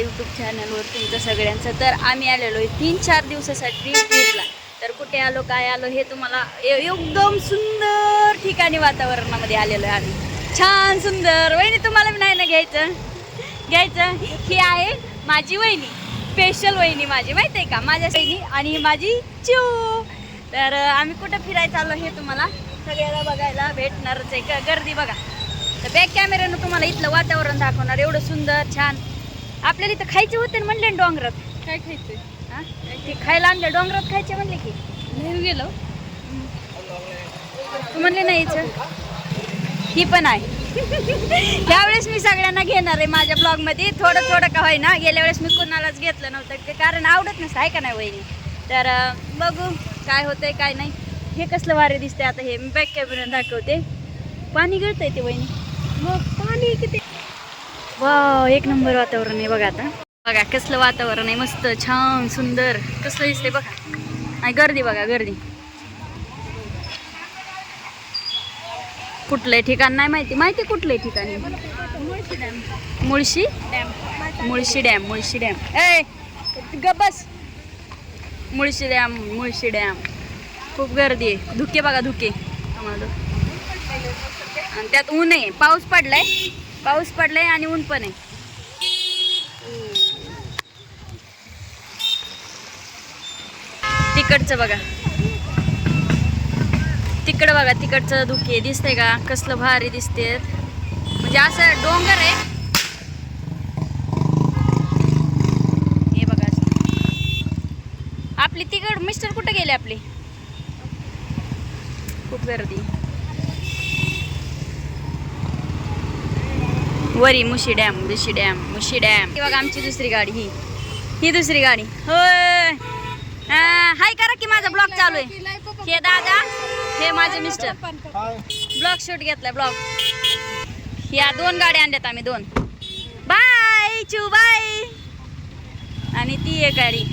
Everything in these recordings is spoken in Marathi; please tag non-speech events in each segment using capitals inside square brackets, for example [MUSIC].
माझ्या यूट्यूब चॅनलवर तुमचं सगळ्यांचं. तर आम्ही आलेलो आहे तीन चार दिवसासाठी ट्रीपला. तर कुठे आलो काय आलो हे तुम्हाला ए- एकदम सुंदर ठिकाणी वातावरणामध्ये आलेलो आहे आम्ही. छान सुंदर. वहिनी तुम्हाला नाही ना घ्यायचं? घ्यायचं? ही आहे माझी वहिनी. स्पेशल वहिनी माझी माहिती आहे का? माझ्या वहिनी आणि माझी चिऊ. तर आम्ही कुठं फिरायचं आलो हे तुम्हाला सगळ्याला बघायला भेटणारच आहे. का गर्दी बघा. तर बॅक कॅमेऱ्यानं तुम्हाला इथलं वातावरण दाखवणार. एवढं सुंदर छान. आपल्याला इथं खायचे होते ना म्हणले ना डोंगरात. काय खायचंय हा? ते खायला आणले डोंगरात खायचे म्हणले की. नाही गेलो. तू म्हणले नाही यायचं ही पण आहे. त्यावेळेस मी सगळ्यांना घेणार आहे माझ्या ब्लॉगमध्ये. थोडं थोडं का होईना. गेल्या वेळेस मी कोणालाच घेतलं नव्हतं. ते कारण आवडत नसतं आहे का नाही वहिनी? तर अं, बघू काय होतंय काय नाही. हे कसलं वारे दिसते आता हे. मी बॅक कॅमेऱ्यानं दाखवते. पाणी गळतंय ते वहिनी. मग पाणी किती वा एक नंबर वातावरण आहे बघा आता. बघा कसलं वातावरण आहे मस्त छान सुंदर. कसलं दिसतंय बघा. नाही गर्दी बघा गर्दी. कुठलंही ठिकाण नाही माहिती. माहिती कुठलंही ठिकाणी? Mulshi? Mulshi dam Mulshi dam. ए ग बस. Mulshi dam Mulshi dam. खूप गर्दी आहे. धुके बघा धुके. आम्हाला आणि त्यात ऊन आहे. पाऊस पडलाय. पाऊस पडलाय आणि ऊन पण आहे. तिकडचं बघा. तिकडं बघा तिकडचं धुके दिसतंय का? कसलं भारी दिसते. म्हणजे असं डोंगर आहे. हे बघा आपली तिकड मिस्टर कुठे गेले आपली? खूप गर्दी. वरी Mulshi dam Mulshi dam Mulshi dam. ही बघा आमची दुसरी गाडी ही. ही दुसरी गाडी. होय. हाय करा की माझा ब्लॉग चालू आहे. हे दादा हे माझे मिस्टर. ब्लॉग शूट घेतलाय ब्लॉग. या दोन गाड्या आणल्यात आम्ही दोन. बाय चू बाय. आणि ती एक गाडी.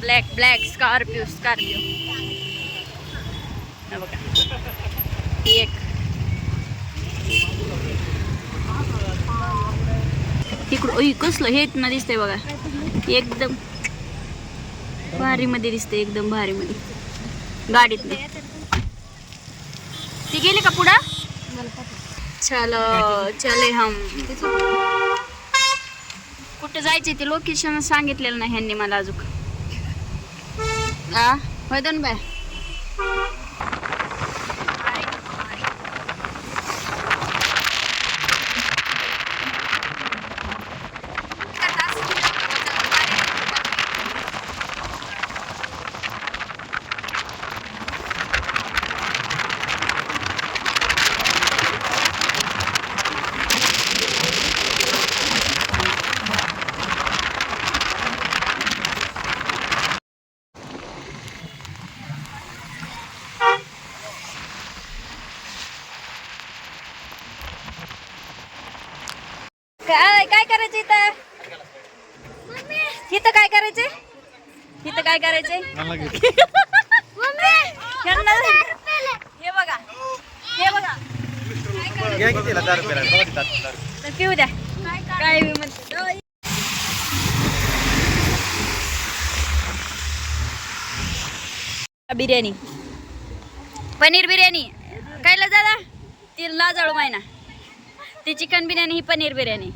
Black black Scorpio Scorpio. बघा. एक. तिकडं कसलं हे ना दिसतंय बघा. एकदम भारी मध्ये दिसतंय एकदम भारी मध्ये गाडीत ती गेली का पुढं? चलो चले हम. कुठं जायचे ते लोकेशन सांगितलेलं नाही ह्यांनी मला अजून. हा होय दोन बाय. काय करायचं इथं? इथं काय करायचंय इथं काय करायचंय ह्यांना- हे बघा. हे बघा. हो, पिऊ द्या. काय म्हणते. बिर्याणी. पनीर बिर्याणी. कायला दादा ती लाजाळू मायना ती चिकन बिर्याणी ही पनीर बिर्याणी.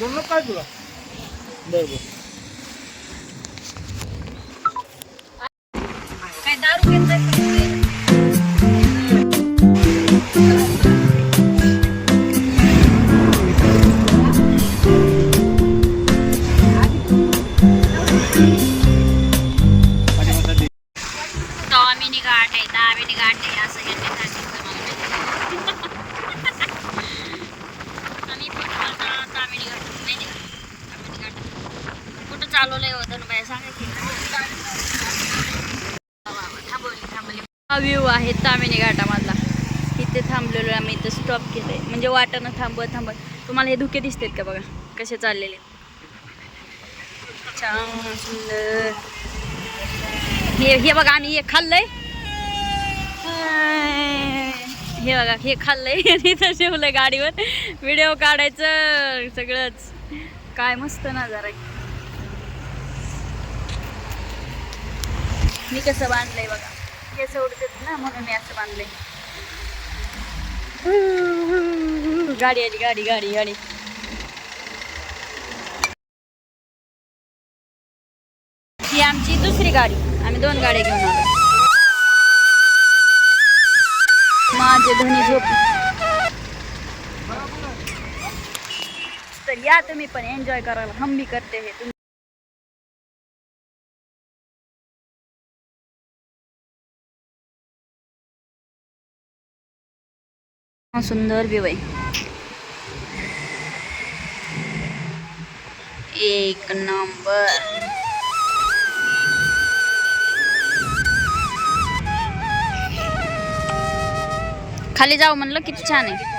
लोक काय तुला? बरं. हा व्ह्यू आहे तामिनी घाटामधला. इथे थांबलेलो आहे आम्ही इथं स्टॉप केलंय. म्हणजे वाटानं थांबत थांबत तुम्हाला हे धुके दिसतात का बघा? कसे चाललेले? छान सुंदर हे हे बघा आम्ही हे खाल्लंय. हे बघा हे खाल्लंय. [LAUGHS] आणि इथं ठेवलंय गाडीवर. व्हिडिओ काढायचं सगळंच. काय मस्त ना जरा मी कसं बांधलंय बघा. केस उडतात ना म्हणून मी असं बांधलंय. गाडी आली गाडी गाडी गाडी. ही आमची दुसरी गाडी. आम्ही दोन गाड्या घेऊन आलो. माझे धनी झोप. तर या तुम्ही पण एन्जॉय करायला हम भी करते हे. तुम्ही सुंदर व्यू आहे. एक नंबर. खाली जाऊ म्हणलं किती छान आहे.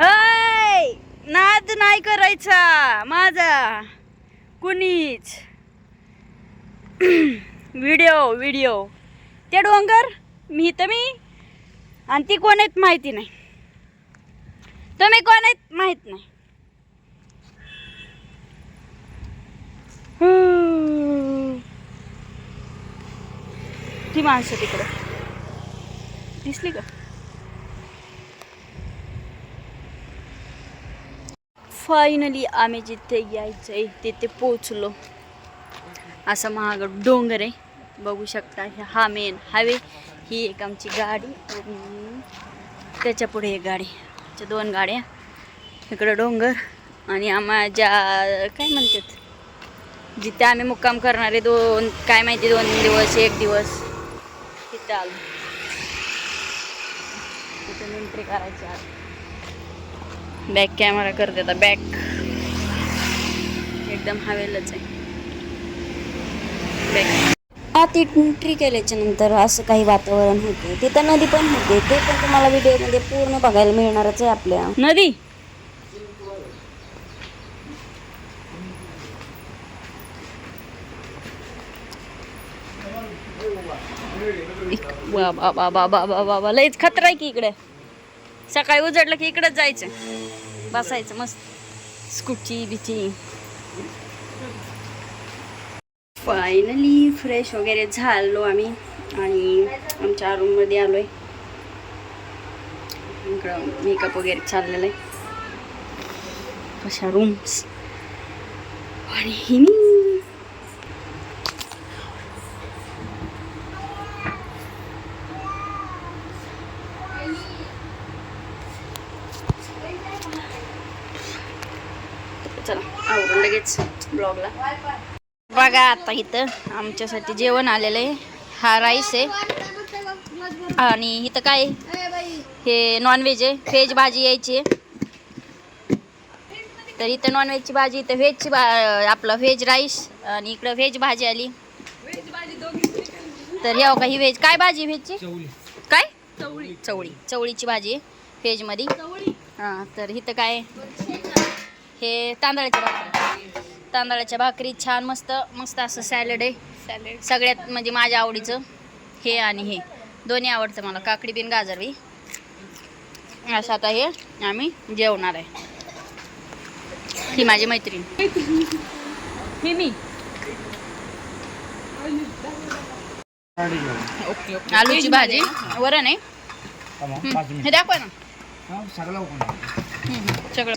हाय! नाद नाही करायचा माझा. कुणीच. Video video. ते डोंगर मी तर मी आणि ती कोण आहेत माहिती नाही. तुम्ही कोण आहेत माहीत नाही. ती माणसं तिकडं. दिसली का? फायनली आम्ही जिथे यायचंय तिथे पोचलो असा महाग डोंगर आहे. बघू शकता हा मेन हायवे ही एक आमची गाडी. त्याच्या पुढे एक गाडी. त्या दोन गाड्या. इकडं डोंगर आणि आम्हा ज्या काय म्हणतात? जिथे आम्ही मुक्काम करणारे दोन काय माहिती दोन दिवस एक दिवस. तिथे आलो. एंट्री करायची आज बॅक कॅमेरा करते आता बॅक एकदम हवेलच आहे. आत एंट्री केल्याच्यानंतर असं काही वातावरण होते तिथं नदी पण होते. ते पण तुम्हाला व्हिडिओमध्ये पूर्ण बघायला मिळणारच आहे आपल्या. नदी? इक- लयच खतरा आहे की इकडे. सकाळी उजडलं की इकडंच जायचं. बसायचं मस्त. स्कूटी बिची फायनली फ्रेश वगैरे झालो आम्ही आणि आमच्या रूममध्ये आलो आहे इकडं मेकअप वगैरे चाललेलं आहे. कशा रूम्स आणि हिनी मी चला आवरून लगेच ब्लॉगला बघा आता इथं आमच्यासाठी जेवण आलेलं आहे. हा राईस आहे. आणि इथं काय? हे नॉनव्हेज आहे. व्हेज भाजी यायची आहे. तर इथं नॉनव्हेजची भाजी इथं व्हेजची भा आपलं व्हेज राईस आणि इकडं व्हेज भाजी आली. तर हे का ही व्हेज काय भाजी व्हेजची काय? चवळी. चवळी. चवळीची भाजी आहे व्हेजमध्ये हां तर इथं काय? हे तांदळाच्या भाकरी तांदळाच्या भाकरी छान मस्त मस्त असं सॅलड आहे. सॅलेड सगळ्यात म्हणजे माझ्या आवडीचं हे आणि हे. दोन्ही आवडतं मला काकडी बिन गाजर बी. असं आता हे आम्ही जेवणार आहे. ही माझी मैत्रीण. ही मी. ओके आलूची भाजी. वरण आहे. हं, हे दाखवा ना. सगळं सगळं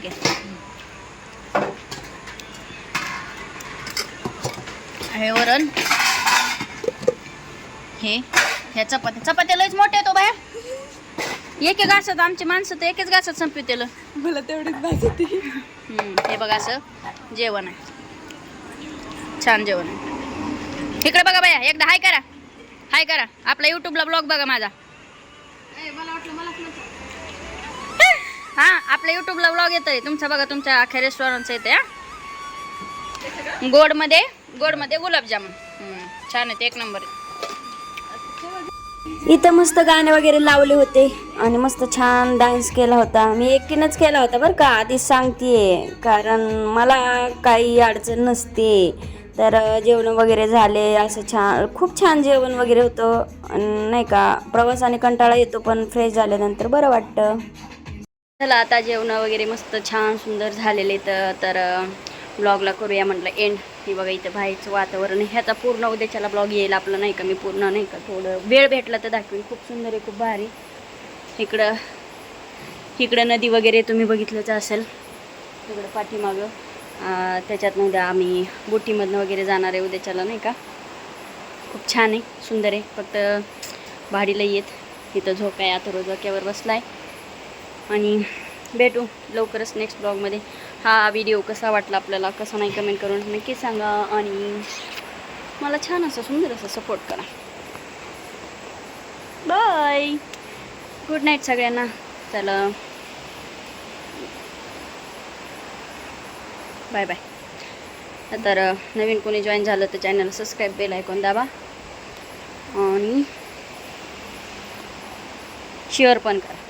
हे वरण. हे ह्या चपात्या. चपात्या लयच मोठ्या तो बाया. एक एक घासत आमची माणसं तर एकच घासत संपू त्याला मला तेवढीच भाजी हे बघा असं जेवण आहे. छान जेवण आहे. इकडे बघा बाया एकदा हाय करा. हाय करा. आपला युट्यूबला ब्लॉग बघा माझा. हा आपल्या युट्यूबला ब्लॉग येतोय. तुमचा बघा तुमच्या अख्ख्या रेस्टॉरंटचं येते हा. गोडमध्ये गोडमध्ये गुलाबजामुन छान आहेत एक नंबर. इथं मस्त गाणे वगैरे लावले होते आणि मस्त छान डान्स केला होता. मी एकटीनंच केला होता बरं का आधीच सांगतेय. कारण मला काही अडचण नसते. तर जेवण वगैरे झाले असं छान खूप छान जेवण वगैरे होतं. नाही का प्रवासाने कंटाळा येतो पण फ्रेश झाल्यानंतर बरं वाटतं. चला आता जेवण वगैरे मस्त छान सुंदर झालेले तर तर ब्लॉगला करूया म्हटलं एंड की बघा इथं बाहेरचं वातावरण आहे. ह्याचा पूर्ण उद्याच्याला ब्लॉग येईल आपलं नाही का? मी पूर्ण नाही का? थोडं वेळ भेटला तर दाखवेन. खूप सुंदर आहे खूप भारी. इकडं इकडं नदी वगैरे तुम्ही बघितलंच असेल. तिकडं पाठीमागं. अं, त्याच्यात उद्या आम्ही बोटीमधनं वगैरे जाणार आहे उद्याच्याला नाही का? खूप छान आहे सुंदर आहे. फक्त भाडीला येत इथं झोका आहे आता रोज वाक्यावर बसला आहे आणि भेटू लवकरच नेक्स्ट ब्लॉगमध्ये हा व्हिडिओ कसा वाटला आपल्याला? कसा नाही कमेंट करून नक्की सांगा. आणि मला छान असं सुंदर असं सपोर्ट करा. बाय गुड नाईट सगळ्यांना. चला. बाय बाय तर नवीन कोणी जॉईन झालं तर चॅनल सबस्क्राईब बेल ऐकून दाबा. आणि शेअर पण करा.